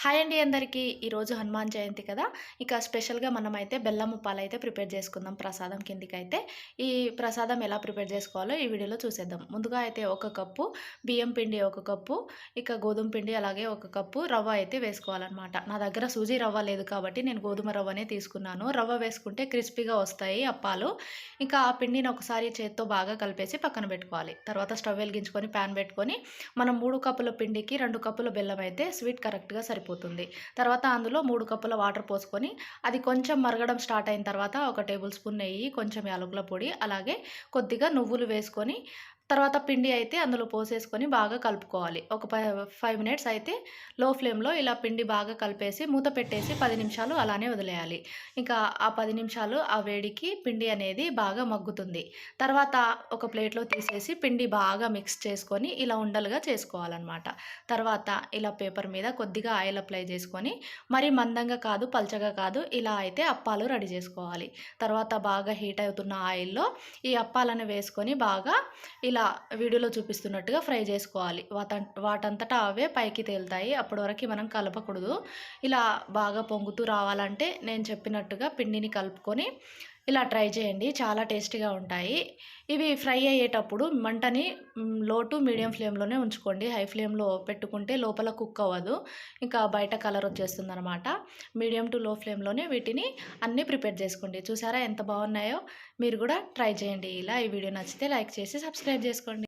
Hi అండి అందరికీ. ఈరోజు హనుమాన్ జయంతి కదా. ఇక స్పెషల్గా మనమైతే బెల్లం ఉప్పాలు అయితే ప్రిపేర్ చేసుకుందాం ప్రసాదం కిందికైతే. ఈ ప్రసాదం ఎలా ప్రిపేర్ చేసుకోవాలో ఈ వీడియోలో చూసేద్దాం. ముందుగా అయితే ఒక కప్పు బియ్యం పిండి ఒక కప్పు ఇక గోధుమ పిండి అలాగే ఒక కప్పు రవ్వ అయితే వేసుకోవాలన్నమాట. నా దగ్గర సూజీ రవ్వ లేదు కాబట్టి నేను గోధుమ రవ్వనే తీసుకున్నాను. రవ్వ వేసుకుంటే క్రిస్పీగా వస్తాయి అప్పాలు. ఇంకా ఆ పిండిని ఒకసారి చేత్తో బాగా కలిపేసి పక్కన పెట్టుకోవాలి. తర్వాత స్టవ్ వెలిగించుకొని ప్యాన్ పెట్టుకొని మనం మూడు కప్పుల పిండికి రెండు కప్పుల బెల్లం అయితే స్వీట్ కరెక్ట్గా సరిపోతుంది సరిపోతుంది తర్వాత అందులో మూడు కప్పుల వాటర్ పోసుకొని అది కొంచెం మరగడం స్టార్ట్ అయిన తర్వాత ఒక టేబుల్ స్పూన్ నెయ్యి కొంచెం యాలకుల పొడి అలాగే కొద్దిగా నువ్వులు వేసుకొని తర్వాత పిండి అయితే అందులో పోసేసుకొని బాగా కలుపుకోవాలి. ఒక ఫైవ్ మినిట్స్ అయితే లో ఫ్లేమ్లో ఇలా పిండి బాగా కలిపేసి మూత పెట్టేసి పది నిమిషాలు అలానే వదిలేయాలి. ఇంకా ఆ పది నిమిషాలు ఆ వేడికి పిండి అనేది బాగా మగ్గుతుంది. తర్వాత ఒక ప్లేట్లో తీసేసి పిండి బాగా మిక్స్ చేసుకొని ఇలా ఉండలుగా చేసుకోవాలన్నమాట. తర్వాత ఇలా పేపర్ మీద కొద్దిగా ఆయిల్ అప్లై చేసుకొని మరీ మందంగా కాదు పల్చగా కాదు ఇలా అయితే అప్పాలు రెడీ చేసుకోవాలి. తర్వాత బాగా హీట్ అవుతున్న ఆయిల్లో ఈ అప్పాలను వేసుకొని బాగా ఇలా ఇలా వీడియోలో చూపిస్తున్నట్టుగా ఫ్రై చేసుకోవాలి. వాట వాటంతటా అవే పైకి తేలుతాయి. అప్పటి వరకు మనం కలపకూడదు. ఇలా బాగా పొంగుతూ రావాలంటే నేను చెప్పినట్టుగా పిండిని కలుపుకొని ఇలా ట్రై చేయండి. చాలా టేస్టీగా ఉంటాయి. ఇవి ఫ్రై అయ్యేటప్పుడు మంటని లో టు మీడియం ఫ్లేమ్లోనే ఉంచుకోండి. హై ఫ్లేమ్లో పెట్టుకుంటే లోపల కుక్ అవ్వదు. ఇంకా బయట కలర్ వచ్చేస్తుంది అనమాట మీడియం టు లో ఫ్లేమ్లోనే వీటిని అన్నీ ప్రిపేర్ చేసుకోండి. చూసారా ఎంత బాగున్నాయో? మీరు కూడా ట్రై చేయండి. ఇలా ఈ వీడియో నచ్చితే లైక్ చేసి సబ్స్క్రైబ్ చేసుకోండి.